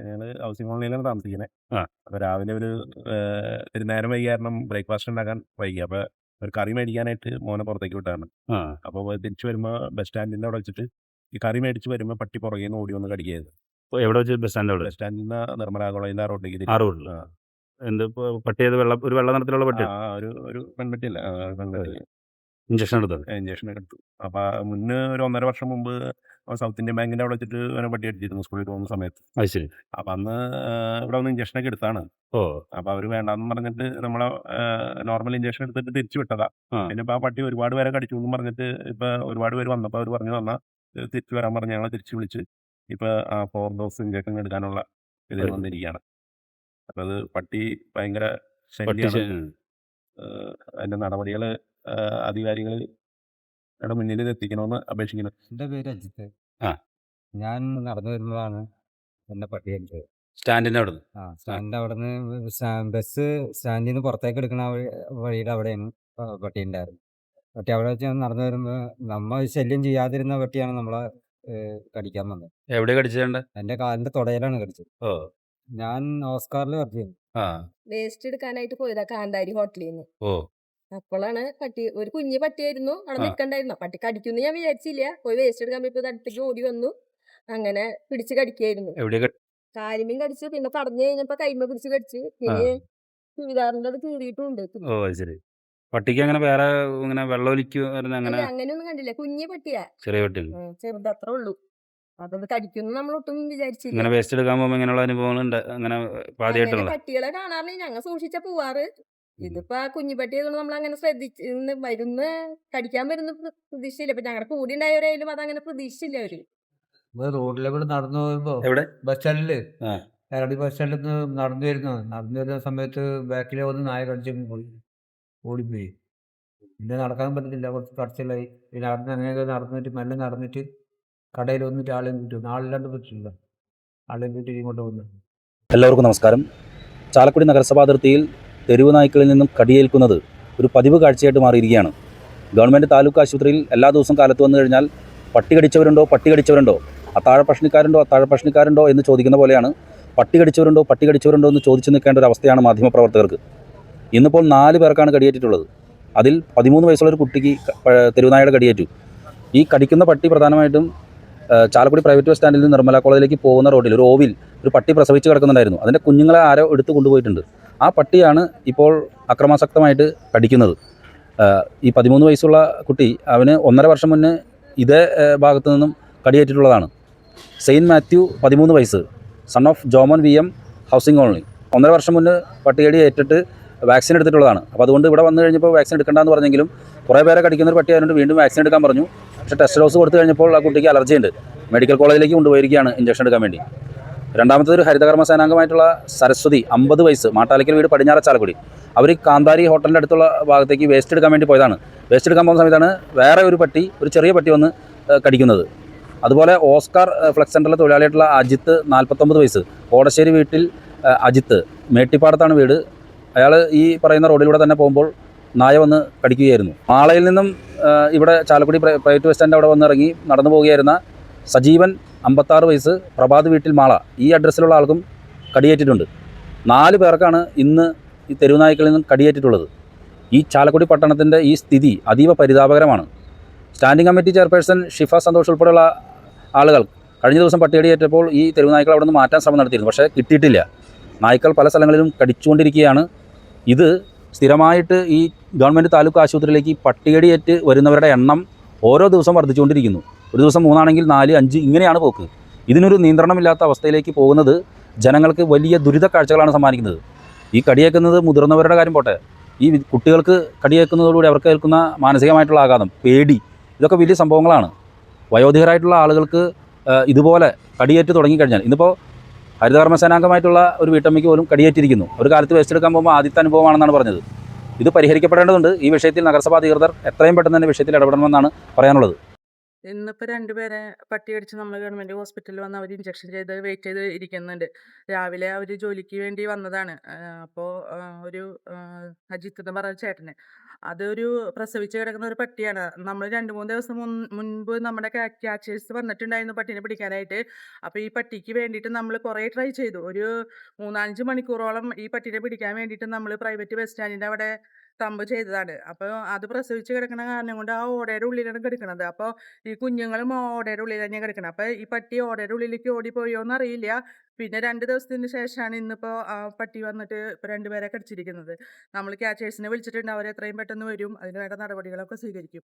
ഞങ്ങൾ ഹൗസിംഗ് കോളനിയിലാണ് താമസിക്കുന്നത് ആ. അപ്പൊ രാവിലെ ഒരു ഏഹ്, ഒരു നേരം വൈകി കാരണം ബ്രേക്ക്ഫാസ്റ്റ് ഉണ്ടാക്കാൻ വൈകി അപ്പൊ ഒരു കറി മേടിക്കാനായിട്ട് മോനെ പുറത്തേക്ക് വിട്ടാണ്. ആ. അപ്പോൾ തിരിച്ചു വരുമ്പോൾ ബസ് സ്റ്റാൻഡിന്റെ അവിടെ വെച്ചിട്ട് ഈ കറി മേടിച്ച് വരുമ്പോൾ പട്ടി പുറകെ നിന്ന് ഓടി വന്ന് കടിക്കുകയായിരുന്നു ഇപ്പൊ എവിടെ വെച്ച് ബസ് സ്റ്റാൻഡ് അവിടെ? ബസ് സ്റ്റാൻഡിൽ നിന്ന് നിർമ്മല കോളേജിന്റെ ആ റോഡിലേക്ക് ആ റോഡിൽ ആ. എന്ത് ഇപ്പൊ പട്ടി ഏത് വെള്ള ഒരു വെള്ള നിറത്തിലുള്ള പട്ടി ആ ഒരു ഒരു പെൺപറ്റിയല്ല പെൺപറ്റി ഇഞ്ചക്ഷൻ എടുത്തത്. ഇഞ്ചക്ഷൻ എടുത്തു. അപ്പൊ മുന്നേ ഒരു ഒന്നര വർഷം മുമ്പ് സൗത്ത് ഇന്ത്യൻ ബാങ്കിന്റെ അവിടെ വെച്ചിട്ട് അവനെ പട്ടി അടിച്ചിരുന്നു സ്കൂളിൽ പോകുന്ന സമയത്ത്. അത് ശരി. അപ്പൊ അന്ന് ഇവിടെ വന്ന് ഇഞ്ചക്ഷൻ ഒക്കെ എടുത്താണ്. ഓ. അപ്പൊ അവർ വേണ്ടാന്ന് പറഞ്ഞിട്ട് നമ്മളെ നോർമൽ ഇഞ്ചക്ഷൻ എടുത്തിട്ട് തിരിച്ചു വിട്ടതാ. പിന്നെ ഇപ്പൊ ആ പട്ടി ഒരുപാട് പേരെ കടിച്ചു എന്ന് പറഞ്ഞിട്ട് ഇപ്പൊ ഒരുപാട് പേര് വന്നപ്പോ അവർ പറഞ്ഞു തന്നാ തിരിച്ചു വരാൻ പറഞ്ഞ് ഞങ്ങളെ തിരിച്ചു വിളിച്ച്. ഇപ്പൊ ആ ഫോർ ഡോസ് ഇഞ്ചക്ഷൻ എടുക്കാനുള്ള ഇതിൽ വന്നിരിക്കുകയാണ് അപ്പൊ അത് പട്ടി ഭയങ്കര ശല്യമാണ് അതിന്റെ നടപടികൾ ഏഹ് അധികാരികൾ മുന്നിൽ ഇത് എത്തിക്കണമെന്ന് അപേക്ഷിക്കുന്നു. എന്റെ പേര് അജിത്ത്. ആ. ഞാൻ നടന്നു വരുമ്പോഴാണ് എന്നെ പട്ടി കടിച്ചത് സ്റ്റാൻഡിന്റെ അവിടെ ആ സ്റ്റാൻഡ് അവിടെ നിന്ന് ബസ് സ്റ്റാൻഡിൽ നിന്ന് പുറത്തേക്ക് എടുക്കുന്ന ആ വഴി- വഴിയുടെ അവിടെയാണ് പ- പട്ടി ഉണ്ടായിരുന്നത് പട്ടി അവിടെ വെച്ച് ഞാൻ നടന്നു വരുമ്പോൾ നമ്മൾ ശല്യം ചെയ്യാതിരുന്ന പട്ടിയാണ് നമ്മളെ ഏഹ്, കടിക്കാൻ വന്നത്. എവിടെ കടിച്ചേണ്ട? എന്റെ കാലിന്റെ തുടയിലാണ് കടിച്ചത്. ഓ. ഞാൻ ഓസ്കാറിൽ വർക്ക് ചെയ്യുന്നു. ആ. വേസ്റ്റ് എടുക്കാനായിട്ട് പോയതാ കാന്താരി ഹോട്ടലിൽ നിന്ന് ഓ. അപ്പോഴാണ് പട്ടി ഒരു കുഞ്ഞു പട്ടിയായിരുന്നു അവിടെ നിൽക്കണ്ടായിരുന്നു. പട്ടി കടിക്കുന്നു ഞാൻ വിചാരിച്ചില്ല. പോയി വേസ്റ്റ് എടുക്കാൻ പോയപ്പോ ഇത് അടുത്തേക്ക് ഓടി വന്നു. അങ്ങനെ പിടിച്ച് കടിക്കായിരുന്നു. കാലിമീൻ കടിച്ചു പിന്നെ പറഞ്ഞു കഴിഞ്ഞപ്പോ കൈമ പിടിച്ച് കടിച്ചു പിന്നെ ചുരിദാറിന്റെ അത് കീറിയിട്ടുണ്ട്. ഓ ശരി. പട്ടിക്ക് അങ്ങനെ വേറെ ഇങ്ങനെ വെള്ളം അങ്ങനെ അങ്ങനെയൊന്നും കണ്ടില്ല. കുഞ്ഞു പട്ടിയാ. ചെറിയ പട്ടി ചെറുത് അത്ര ഉള്ളൂ. അതത് കടിക്കുന്നു നമ്മൾ ഒട്ടും വിചാരിച്ചില്ല. ഇങ്ങനെ വേസ്റ്റ് എടുക്കാൻ പോകുമ്പോൾ ഇങ്ങനെയുള്ള അനുഭവങ്ങൾ അങ്ങനെ പട്ടികളെ കാണാറില്ല. ഞങ്ങൾ സൂക്ഷിച്ച പോവാറ്. ഇതിപ്പോ ആ കുഞ്ഞു പട്ടി ആയതുകൊണ്ട് നമ്മൾ അങ്ങനെ ശ്രദ്ധിച്ച് ഇന്ന് വരുന്ന കടിക്കാൻ വരുന്ന പ്ര- പ്രതീക്ഷയില്ല. ഇപ്പൊ ഞങ്ങളുടെ കൂടെ ഉണ്ടായവരായാലും അതങ്ങനെ പ്രതീക്ഷയില്ല അവർ. റോഡിലെ കൂടെ നടന്നു പോകുമ്പോ എവിടെ? ബസ് സ്റ്റാൻഡിൽ. കരടി ബസ് സ്റ്റാൻഡിൽ നിന്ന് നടന്നു വരുന്നു. നടന്നു വരുന്ന സമയത്ത് ബാക്കിലെ വന്ന് നായ കടിച്ചു പോയി ഓടിപ്പോയി. പിന്നെ നടക്കാൻ പറ്റത്തില്ല. കുറച്ച് കടച്ചിലായി പിന്നെ അവിടെ നിന്ന് അങ്ങനെ നടന്നിട്ട് മെല്ലെ നടന്നിട്ട് കടയിൽ വന്നിട്ട് ആളെയും കിട്ടും നാളില്ലാണ്ട് പറ്റില്ല ആളെയും കിട്ടി ഇങ്ങോട്ട് വന്നു. എല്ലാവർക്കും നമസ്കാരം. ചാലക്കുടി നഗരസഭാ അതിർത്തിയിൽ തെരുവ് നായ്ക്കളിൽ നിന്നും കടിയേൽക്കുന്നത് ഒരു പതിവ് കാഴ്ചയായിട്ട് മാറിയിരിക്കുകയാണ്. ഗവൺമെന്റ് താലൂക്ക് ആശുപത്രിയിൽ എല്ലാ ദിവസവും കാലത്ത് വന്നു കഴിഞ്ഞാൽ പട്ടി കടിച്ചവരുണ്ടോ പട്ടി കടിച്ചവരുണ്ടോ അത്താഴ പ്രശ്നക്കാരുണ്ടോ അത്താഴ പ്രശ്നക്കാരുണ്ടോ എന്ന് ചോദിക്കുന്ന പോലെയാണ് പട്ടി കടിച്ചവരുണ്ടോ പട്ടി കടിച്ചവരുണ്ടോ എന്ന് ചോദിച്ചു നിൽക്കേണ്ട ഒരു അവസ്ഥയാണ് മാധ്യമപ്രവർത്തകർക്ക് ഇന്നിപ്പോൾ നാല് പേർക്കാണ് കടിയേറ്റിട്ടുള്ളത്. അതിൽ പതിമൂന്ന് വയസ്സുള്ള ഒരു കുട്ടിക്ക് തെരുവുനായയുടെ കടിയേറ്റു. ഈ കടിക്കുന്ന പട്ടി പ്രധാനമായിട്ടും ചാലക്കുടി പ്രൈവറ്റ് ബസ് സ്റ്റാൻഡിൽ നിന്ന് നിർമ്മല കോളേജിലേക്ക് പോകുന്ന റോഡിൽ ഒരു ഓവിൽ ഒരു പട്ടി പ്രസവിച്ച് കിടക്കുന്നുണ്ടായിരുന്നു. അതിന്റെ കുഞ്ഞുങ്ങളെ ആരോ എടുത്തു കൊണ്ടുപോയിട്ടുണ്ട്. ആ പട്ടിയാണ് ഇപ്പോൾ അക്രമാസക്തമായിട്ട് കടിക്കുന്നത് ഈ പതിമൂന്ന് വയസ്സുള്ള കുട്ടി അവന് ഒന്നര വർഷം മുന്നേ ഇതേ ഭാഗത്തു നിന്നും കടിയേറ്റിട്ടുള്ളതാണ്. സെയിന്റ് മാത്യു പതിമൂന്ന് വയസ്സ് son of Joman V M housing colony. ഒന്നര വർഷം മുന്നേ പട്ടികടി ഏറ്റിട്ട് വാക്സിൻ എടുത്തിട്ടുള്ളതാണ്. അപ്പോൾ അതുകൊണ്ട് ഇവിടെ വന്നു കഴിഞ്ഞപ്പോൾ വാക്സിൻ എടുക്കണ്ടെന്ന് പറഞ്ഞെങ്കിലും കുറേ പേരെ കടിക്കുന്ന ഒരു പട്ടി ആയതുകൊണ്ട് വീണ്ടും വാക്സിൻ എടുക്കാൻ പറഞ്ഞു. പക്ഷേ ടെസ്റ്റ് ഡോസ് കൊടുത്തു കഴിഞ്ഞപ്പോൾ ആ കുട്ടിക്ക് അലർജി ഉണ്ട് മെഡിക്കൽ കോളേജിലേക്ക് കൊണ്ടുപോയിരിക്കുകയാണ് ഇഞ്ചക്ഷൻ എടുക്കാൻ വേണ്ടി. രണ്ടാമത്തത് ഒരു ഹരിതകർമ്മ സേനാംഗമായിട്ടുള്ള സരസ്വതി അമ്പത് വയസ്സ് മാട്ടാലിക്കൽ വീട് പടിഞ്ഞാറ ചാലക്കുടി. അവർ കാന്താരി ഹോട്ടലിന്റെ അടുത്തുള്ള ഭാഗത്തേക്ക് വേസ്റ്റ് എടുക്കാൻ വേണ്ടി പോയതാണ്. വേസ്റ്റ് എടുക്കാൻ പോകുന്ന സമയത്താണ് വേറെ ഒരു പട്ടി ഒരു ചെറിയ പട്ടി വന്ന് കടിക്കുന്നത്. അതുപോലെ ഓസ്കാർ ഫ്ലെക്സ് സെന്ററിലെ തൊഴിലാളിയായിട്ടുള്ള അജിത്ത് നാൽപ്പത്തൊമ്പത് വയസ്സ്. കോടശ്ശേരി വീട്ടിൽ അജിത്ത് മേട്ടിപ്പാടത്താണ് വീട്. അയാൾ ഈ പറയുന്ന റോഡിലൂടെ തന്നെ പോകുമ്പോൾ നായ വന്ന് കടിക്കുകയായിരുന്നു. മാളയിൽ നിന്നും ഇവിടെ ചാലക്കുടി പ്രൈവറ്റ് ബസ് സ്റ്റാൻഡ് അവിടെ വന്നിറങ്ങി നടന്നു പോവുകയായിരുന്ന സജീവൻ അമ്പത്താറ് വയസ്സ് പ്രഭാത് വീട്ടിൽ മാള. ഈ അഡ്രസ്സിലുള്ള ആൾക്കും കടിയേറ്റിട്ടുണ്ട്. നാല് പേർക്കാണ് ഇന്ന് ഈ തെരുവുനായ്ക്കളിൽ നിന്നും കടിയേറ്റിട്ടുള്ളത്. ഈ ചാലക്കുടി പട്ടണത്തിന്റെ ഈ സ്ഥിതി അതീവ പരിതാപകരമാണ്. Standing committee chairperson Shifa Santhosh ഉൾപ്പെടെയുള്ള ആളുകൾ കഴിഞ്ഞ ദിവസം പട്ടികടിയേറ്റപ്പോൾ ഈ തെരുവുനായ്ക്കൾ അവിടെ നിന്ന് മാറ്റാൻ ശ്രമം നടത്തിയിരുന്നു. പക്ഷേ കിട്ടിയിട്ടില്ല. നായ്ക്കൾ പല സ്ഥലങ്ങളിലും കടിച്ചുകൊണ്ടിരിക്കുകയാണ്. ഇത് സ്ഥിരമായിട്ട് ഈ ഗവൺമെന്റ് താലൂക്ക് ആശുപത്രിയിലേക്ക് പട്ടികടിയേറ്റ് വരുന്നവരുടെ എണ്ണം ഓരോ ദിവസം വർദ്ധിച്ചുകൊണ്ടിരിക്കുന്നു. ഒരു ദിവസം മൂന്നാണെങ്കിൽ നാല് അഞ്ച് ഇങ്ങനെയാണ് പോക്ക്. ഇതിനൊരു നിയന്ത്രണമില്ലാത്ത അവസ്ഥയിലേക്ക് പോകുന്നത് ജനങ്ങൾക്ക് വലിയ ദുരിത കാഴ്ചകളാണ് സമ്മാനിക്കുന്നത്. ഈ കടിയേക്കുന്നത് മുതിർന്നവരുടെ കാര്യം പോട്ടെ. ഈ കുട്ടികൾക്ക് കടിയേക്കുന്നതോടുകൂടി അവർക്ക് ഏൽക്കുന്ന മാനസികമായിട്ടുള്ള ആഘാതം പേടി ഇതൊക്കെ വലിയ സംഭവങ്ങളാണ്. വയോധികരായിട്ടുള്ള ആളുകൾക്ക് ഇതുപോലെ കടിയേറ്റ് തുടങ്ങിക്കഴിഞ്ഞാൽ ഇന്നിപ്പോൾ ഹരിതകർമ്മസേനാംഗമായിട്ടുള്ള ഒരു വീട്ടമ്മയ്ക്ക് പോലും കടിയേറ്റിരിക്കുന്നു. ഒരു കാലത്ത് വേസ്റ്റ് എടുക്കാൻ പോകുമ്പോൾ ആദ്യത്തെ അനുഭവമാണെന്നാണ് പറഞ്ഞത്. ഇത് പരിഹരിക്കപ്പെടേണ്ടതുണ്ട്. ഈ വിഷയത്തിൽ നഗരസഭാ അധികൃതർ എത്രയും പെട്ടെന്ന് തന്നെ വിഷയത്തിൽ ഇടപെടണമെന്നാണ് പറയാനുള്ളത്. ഇന്നിപ്പോൾ രണ്ടുപേരെ പട്ടി കടിച്ച് നമ്മൾ ഗവൺമെന്റ് ഹോസ്പിറ്റലിൽ വന്ന് അവർ ഇഞ്ചക്ഷൻ ചെയ്ത് വെയിറ്റ് ചെയ്ത് ഇരിക്കുന്നുണ്ട്. രാവിലെ അവർ ജോലിക്ക് വേണ്ടി വന്നതാണ്. അപ്പോൾ ഒരു അജിത്ത് എന്ന് പറഞ്ഞ ചേട്ടന്. അതൊരു പ്രസവിച്ച് കിടക്കുന്ന ഒരു പട്ടിയാണ്. നമ്മൾ രണ്ട് മൂന്ന് ദിവസം മുൻ മുൻപ് നമ്മുടെ ക്യാച്ചേഴ്സ് വന്നിട്ടുണ്ടായിരുന്നു പട്ടിനെ പിടിക്കാനായിട്ട്. അപ്പോൾ ഈ പട്ടിക്ക് വേണ്ടിയിട്ട് നമ്മൾ കുറേ ട്രൈ ചെയ്തു. ഒരു മൂന്നാലഞ്ച് മണിക്കൂറോളം ഈ പട്ടിനെ പിടിക്കാൻ വേണ്ടിയിട്ട് നമ്മൾ പ്രൈവറ്റ് ബസ് സ്റ്റാൻഡിന്റെ അവിടെ തമ്പ് ചെയ്തതാണ്. അപ്പോൾ അത് പ്രസവിച്ച് കിടക്കുന്ന കാരണം കൊണ്ട് ആ ഓടയുടെ ഉള്ളിലാണ് കിടക്കുന്നത് അപ്പോൾ ഈ കുഞ്ഞുങ്ങളും ഓടയുടെ ഉള്ളിൽ തന്നെയാണ് കിടക്കണം അപ്പോൾ ഈ പട്ടി ഓടയുടെ ഉള്ളിലേക്ക് ഓടിപ്പോയോ എന്നറിയില്ല. പിന്നെ രണ്ട് ദിവസത്തിന് ശേഷമാണ് ഇന്നിപ്പോൾ പട്ടി വന്നിട്ട് ഇപ്പോൾ രണ്ടുപേരെ കടിച്ചിരിക്കുന്നത്. നമ്മൾ ക്യാച്ചേഴ്സിനെ വിളിച്ചിട്ടുണ്ട്. അവർ എത്രയും പെട്ടെന്ന് വരും. അതിന് വേണ്ട നടപടികളൊക്കെ സ്വീകരിക്കും.